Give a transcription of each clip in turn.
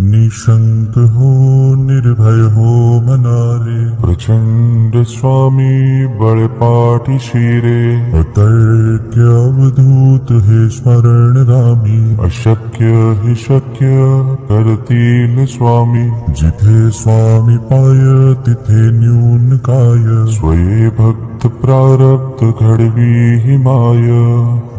निशंक हो निर्भय हो मनारे। प्रचंड स्वामी बळपाठी शिरे। अतर्क्य अवधूत हे स्मरण रामी। अशक्य हि शक्य करतील स्वामी। जिथे स्वामी पाय तिथे न्यून काय। स्वये भक्त प्रारब्ध घडवी हि माय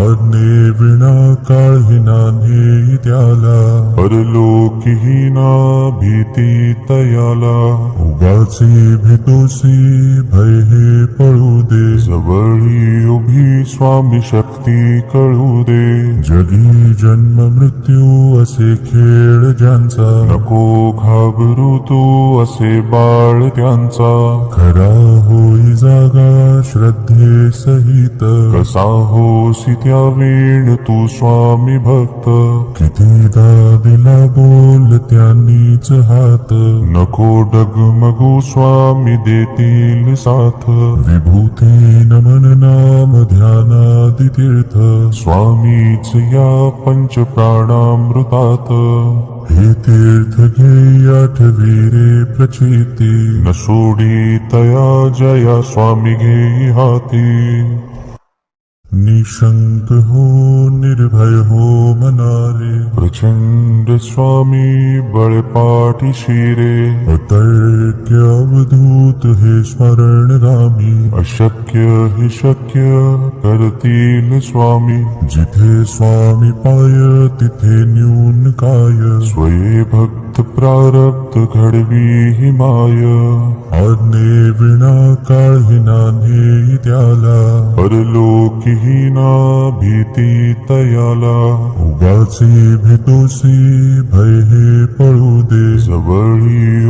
आज्ञे विना काळही नान्हे त्याला। परलोकी ही ना भीती तयाला। उगाचे भेतोसी भय हे पळू दे। जवळी उभी स्वामी शक्ती कळू दे। जगी जन्म मृत्यू असे खेळ ज्यांचा। नको घाबरू तू असे बाळ त्यांचा। खरा होई जागा श्रद्धे सहित। कसा होसी त्या वेळ तू स्वामी भक्त। कितीदा दिला बोल त्यांनीच हात। नको डगमगू स्वामी देतील साथ। विभूती नमन नाम ध्यानादि तीर्थ। स्वामीच या पंच प्राणामृतात तीर्थघे अटवीरे प्रचलिते रसोडी तया जया निशङ्क हो निर्भय हो मना प्रचंड स्वामी बळपाठी शिरे। अतर्क्य अवधूत हे स्मरण रामी। अशक्य हि शक्य करतील स्वामी। जिथे स्वामी पाय, तिथे न्यून काय। स्वये भक्त प्रारब्ध घडवी हि माय। आज्ञे विना काळही नान्हे त्याला। ही ना भीती तयाला। उगाचे भितोसी भय हे पळू दे। जवळी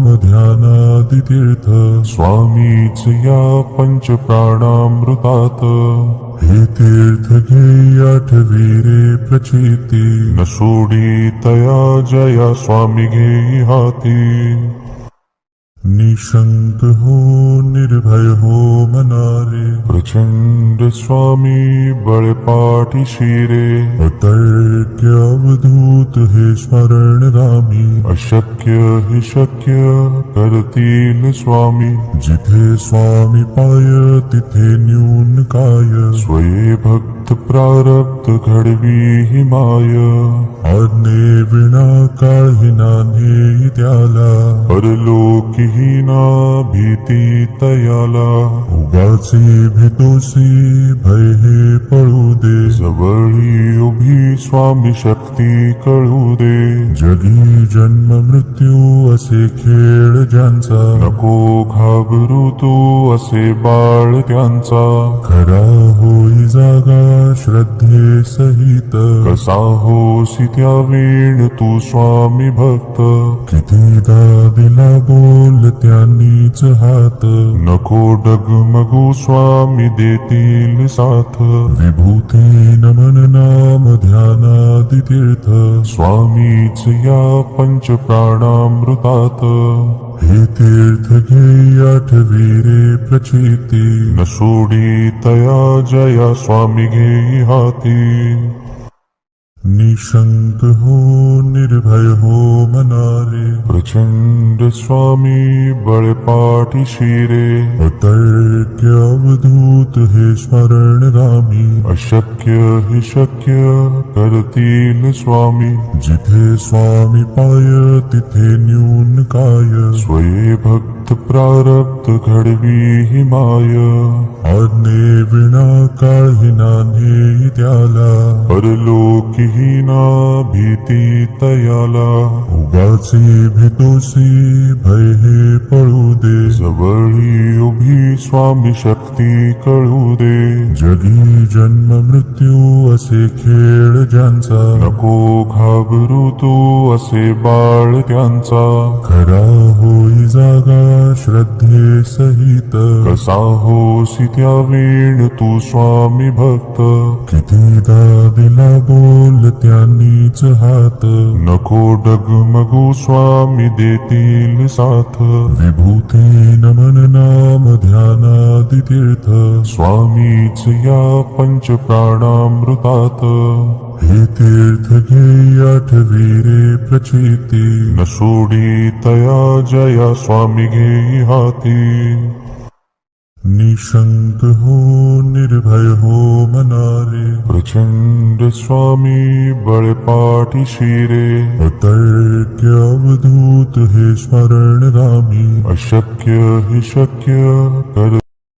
ध्यानादितीर्थ स्वामी च या पञ्चप्राणामृतात्। हे तीर्थ घेयाठ वीरे प्रचलिते रसूणी तया जया स्वामी गेहाति निशंक हो निर्भय हो मनारे। प्रचंड स्वामी बळपाठी शिरे। अतर्क्य अवधूत हे स्मरण रामी। अशक्य हि शक्य करतील स्वामी। जिथे स्वामी पाय तिथे न्यून काय। स्वये भक्त प्रारब्ध घडवी हि माय। आज्ञे विना काळही नान्हे त्याला परलोकी ही ना भीती तयाला। उगाचे भेतोसी भय हे पळू दे। जवळी उभी स्वामी शक्ती कळू दे। जगी जन्म मृत्यू असे खेळ ज्यांचा। नको घाबरू तू असे बाळ त्यांचा। खरा होई जागा श्रद्धे सहित। कसा होसी त्या वेळ तू स्वामी भक्त। कितीदा दिला बोल त्यांनीच हात. नको डगमगू स्वामी देतील साथ. विभूती नमन नाम ध्यानादि तीर्थ. स्वामीच या पंच प्राणामृतात. हे तीर्थ घे आठवी रे प्रचिती. न सोडी तया जया स्वामी घे हाती. निशंक हो निर्भय हो मनारे प्रचंड स्वामी बळपाठी शिरे अतर्क्य अवधूत हे स्मरण रामी अशक्य हि शक्य करतील स्वामी। जिथे स्वामी पाय तिथे न्यून काय। स्वये भक्त प्रारब्ध घडवी हि माय। आज्ञे विना नान्हे त्याला परलोकी ही ना भीती तयाला। उगाचे तोसी भय हे पळू दे। जवळी उभी स्वामी शक्ती कळू दे। जगी जन्म मृत्यू असे खेळ ज्यांचा। नको घाबरू तू असे बाळ त्यांचा। खरा होई जागा श्रद्धे सहित। कसा होसी त्या वेळ तू स्वामी भक्त। कितीदा दिला बोल त्यांनीच हात. नको डगमगू स्वामी देतील साथ. विभूती नमन नाम ध्यानादि तीर्थ स्वामीच या पंच प्राणामृतात. हे तीर्थ घे आठवी रे प्रचिती. न सोडी तया जया स्वामी घेई हाती निशंक हो निर्भय हो मनारे। प्रचंड स्वामी बळपाठी शिरे। अतर्क्य अवधूत हे स्मरण रामी। अशक्य ही शक्य कर